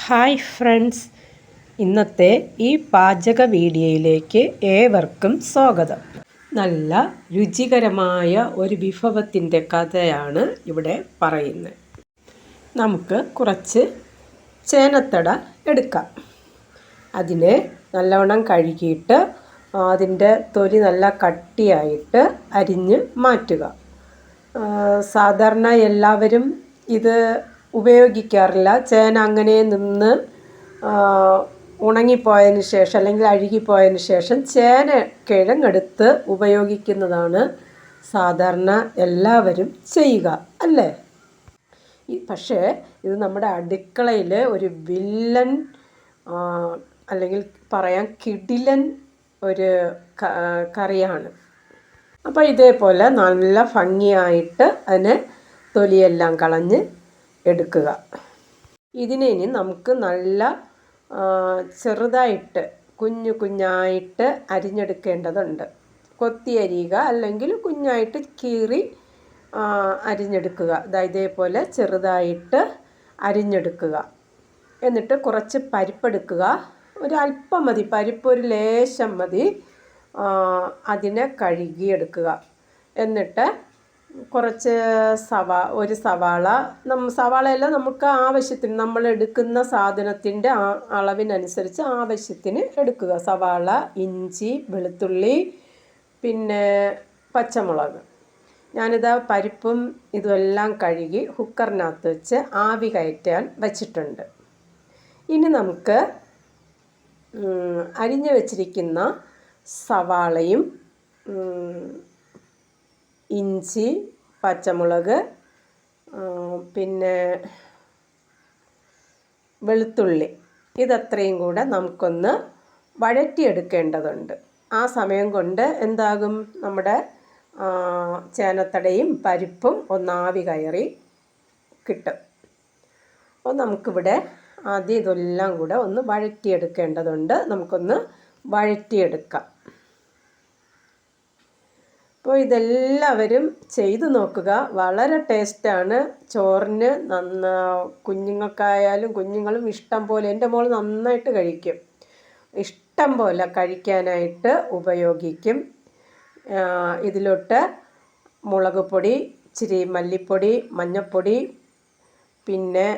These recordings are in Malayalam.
Hi friends. ഇന്നത്തെ ഈ പാചക വീഡിയോയിലേക്ക് ഏവർക്കും സ്വാഗതം. നല്ല രുചികരമായ ഒരു വിഭവത്തിന്റെ കഥയാണ് ഇവിടെ പറയുന്നത്. നമുക്ക് കുറച്ച് ചേനത്തട എടുക്കാം. അതിനെ നല്ലവണ്ണം കഴുകിയിട്ട് അതിന്റെ തൊലി നല്ല കട്ടിയായിട്ട് അരിഞ്ഞ് മാറ്റുക. സാധാരണ എല്ലാവരും ഇത് ഉപയോഗിക്കാറില്ല. ചേന അങ്ങനെ നിന്ന് ഉണങ്ങിപ്പോയതിന് ശേഷം അല്ലെങ്കിൽ അഴുകിപ്പോയതിന് ശേഷം ചേന കിഴങ്ങെടുത്ത് ഉപയോഗിക്കുന്നതാണ് സാധാരണ എല്ലാവരും ചെയ്യുക അല്ലേ? പക്ഷേ ഇത് നമ്മുടെ അടുക്കളയിൽ ഒരു വില്ലൻ അല്ലെങ്കിൽ പറയാം കിടിലൻ ഒരു കറിയാണ്. അപ്പോൾ ഇതേപോലെ നല്ല ഭംഗിയായിട്ട് അതിനെ തൊലിയെല്ലാം കളഞ്ഞ് എടുക്കുക. ഇതിനെ ഇനി നമുക്ക് നല്ല ചെറുതായിട്ട് കുഞ്ഞു കുഞ്ഞായിട്ട് അരിഞ്ഞെടുക്കേണ്ടതുണ്ട്. കൊത്തി അരിയുക അല്ലെങ്കിൽ കുഞ്ഞായിട്ട് കീറി അരിഞ്ഞെടുക്കുക. ഇതേപോലെ ചെറുതായിട്ട് അരിഞ്ഞെടുക്കുക. എന്നിട്ട് കുറച്ച് പരിപ്പെടുക്കുക. ഒരല്പം മതി. പരിപ്പ് ഒരു ലേശം മതി. അതിനെ കഴുകിയെടുക്കുക. എന്നിട്ട് കുറച്ച് സവാ ഒരു സവാള. നമ്മ സവാളയെല്ലാം നമുക്ക് ആവശ്യത്തിന് നമ്മൾ എടുക്കുന്ന സാധനത്തിന്റെ ആ അളവിനനുസരിച്ച് ആവശ്യത്തിന് എടുക്കുക. സവാള ഇഞ്ചി വെളുത്തുള്ളി പിന്നെ പച്ചമുളക്. ഞാനിതാ പരിപ്പും ഇതുമെല്ലാം കഴുകി കുക്കറിനകത്ത് വെച്ച് ആവി കയറ്റാൻ വച്ചിട്ടുണ്ട്. ഇനി നമുക്ക് അരിഞ്ഞു വച്ചിരിക്കുന്ന സവാളയും ഇഞ്ചി പച്ചമുളക് പിന്നെ വെളുത്തുള്ളി. ഇതത്രയും കൂടെ നമുക്കൊന്ന് വഴറ്റിയെടുക്കേണ്ടതുണ്ട്. ആ സമയം കൊണ്ട് എന്താകും? നമ്മുടെ ചേനത്തടയും പരിപ്പും ഒന്നാവി കയറി കിട്ടും. അപ്പോൾ നമുക്കിവിടെ ആദ്യം ഇതെല്ലാം കൂടെ ഒന്ന് വഴറ്റിയെടുക്കേണ്ടതുണ്ട്. നമുക്കൊന്ന് വഴറ്റിയെടുക്കാം. അപ്പോൾ ഇതെല്ലാവരും ചെയ്തു നോക്കുക. വളരെ ടേസ്റ്റാണ്. ചോറിന് നന്ന കുഞ്ഞുങ്ങൾക്കായാലും കുഞ്ഞുങ്ങളും ഇഷ്ടം പോലെ എന്റെ മോൾ നന്നായിട്ട് കഴിക്കും. ഇഷ്ടം പോലെ കഴിക്കാനായിട്ട് ഉപയോഗിക്കും. ഇതിലോട്ട് മുളക് പൊടി ഇച്ചിരി മല്ലിപ്പൊടി മഞ്ഞൾപ്പൊടി പിന്നെ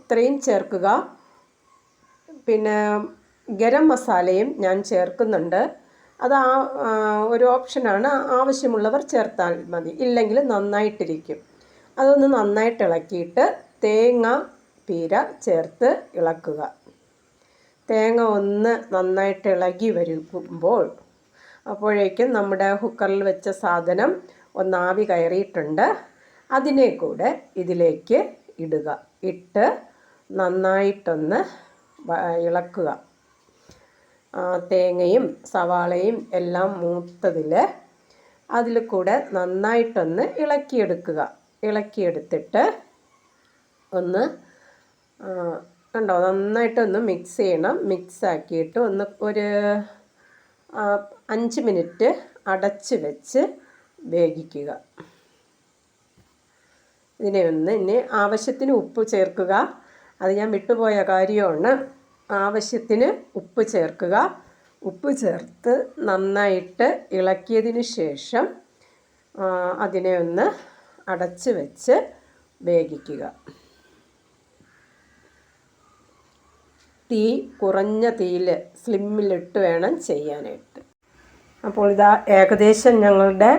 ഇത്രയും ചേർക്കുക. പിന്നെ ഗരം മസാലയും ഞാൻ ചേർക്കുന്നുണ്ട്. അത് ആ ഒരു ഓപ്ഷനാണ്. ആവശ്യമുള്ളവർ ചേർത്താൽ മതി. ഇല്ലെങ്കിൽ നന്നായിട്ടിരിക്കും. അതൊന്ന് നന്നായിട്ട് ഇളക്കിയിട്ട് തേങ്ങ പീര ചേർത്ത് ഇളക്കുക. തേങ്ങ ഒന്ന് നന്നായിട്ട് ഇളകി വരുമ്പോൾ അപ്പോഴേക്കും നമ്മുടെ കുക്കറിൽ വെച്ച സാധനം ഒന്നാവി കയറിയിട്ടുണ്ട്. അതിനെ കൂടെ ഇതിലേക്ക് ഇടുക. ഇട്ട് നന്നായിട്ടൊന്ന് ഇളക്കുക. തേങ്ങയും സവാളയും എല്ലാം മൂത്തതിൽ അതിൽ കൂടെ നന്നായിട്ടൊന്ന് ഇളക്കിയെടുക്കുക. ഇളക്കിയെടുത്തിട്ട് ഒന്ന് കണ്ടോ? നന്നായിട്ടൊന്ന് മിക്സ് ചെയ്യണം. മിക്സ് ആക്കിയിട്ട് ഒന്ന് ഒരു അഞ്ച് മിനിറ്റ് അടച്ച് വെച്ച് വേവിക്കുക. ഇതിനെ ഒന്ന് ഇനി ആവശ്യത്തിന് ഉപ്പ് ചേർക്കുക. അത് ഞാൻ വിട്ടുപോയ കാര്യമാണ്. ആവശ്യത്തിന് ഉപ്പ് ചേർക്കുക. ഉപ്പ് ചേർത്ത് നന്നായിട്ട് ഇളക്കിയതിന് ശേഷം അതിനെ ഒന്ന് അടച്ച് വെച്ച് വേവിക്കുക. തീ കുറഞ്ഞ തീയിൽ സ്ലിമ്മിലിട്ട് വേണം ചെയ്യാനായിട്ട്. അപ്പോൾ ഇതാ ഏകദേശം ഞങ്ങളുടെ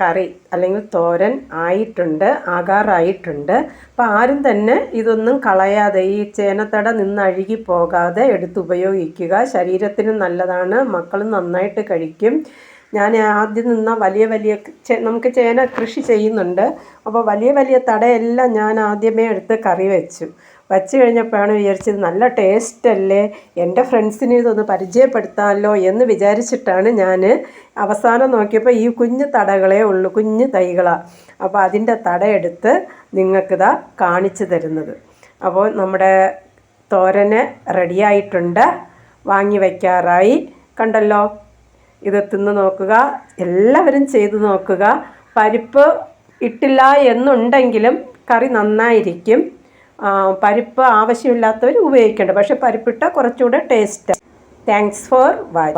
കറി അല്ലെങ്കിൽ തോരൻ ആയിട്ടുണ്ട് ആകാറായിട്ടുണ്ട്. അപ്പോൾ ആരും തന്നെ ഇതൊന്നും കളയാതെ ഈ ചേനത്തട നിന്ന് അഴുകി പോകാതെ എടുത്ത് ഉപയോഗിക്കുക. ശരീരത്തിന് നല്ലതാണ് മക്കളും നന്നായിട്ട് കഴിക്കും. ഞാൻ ആദ്യം നിന്ന വലിയ വലിയ നമുക്ക് ചേന കൃഷി ചെയ്യുന്നുണ്ട്. അപ്പോൾ വലിയ വലിയ തടയെല്ലാം ഞാൻ ആദ്യമേ എടുത്ത് കറി വെച്ചു. വച്ച് കഴിഞ്ഞപ്പോഴാണ് വിചാരിച്ചത് നല്ല ടേസ്റ്റ് അല്ലേ? എന്റെ ഫ്രണ്ട്സിന് ഇതൊന്ന് പരിചയപ്പെടുത്താമല്ലോ എന്ന് വിചാരിച്ചിട്ടാണ് ഞാൻ അവസാനം നോക്കിയപ്പോൾ ഈ കുഞ്ഞു തടകളേ ഉള്ളൂ കുഞ്ഞു തൈകളാണ് അപ്പോൾ അതിന്റെ തടയെടുത്ത് നിങ്ങൾക്കിതാ കാണിച്ചു തരുന്നത്. അപ്പോൾ നമ്മുടെ തോരന് റെഡിയായിട്ടുണ്ട് വാങ്ങി വയ്ക്കാറായി. കണ്ടല്ലോ? ഇത് തിന്ന് നോക്കുക. എല്ലാവരും ചെയ്ത് നോക്കുക. പരിപ്പ് ഇട്ടില്ല എന്നുണ്ടെങ്കിലും കറി നന്നായിരിക്കും. പരിപ്പ് ആവശ്യമില്ലാത്തവർ ഉപയോഗിക്കേണ്ട. പക്ഷെ പരിപ്പിട്ട കുറച്ചുകൂടെ ടേസ്റ്റ് താങ്ക്സ് ഫോർ വാച്ച്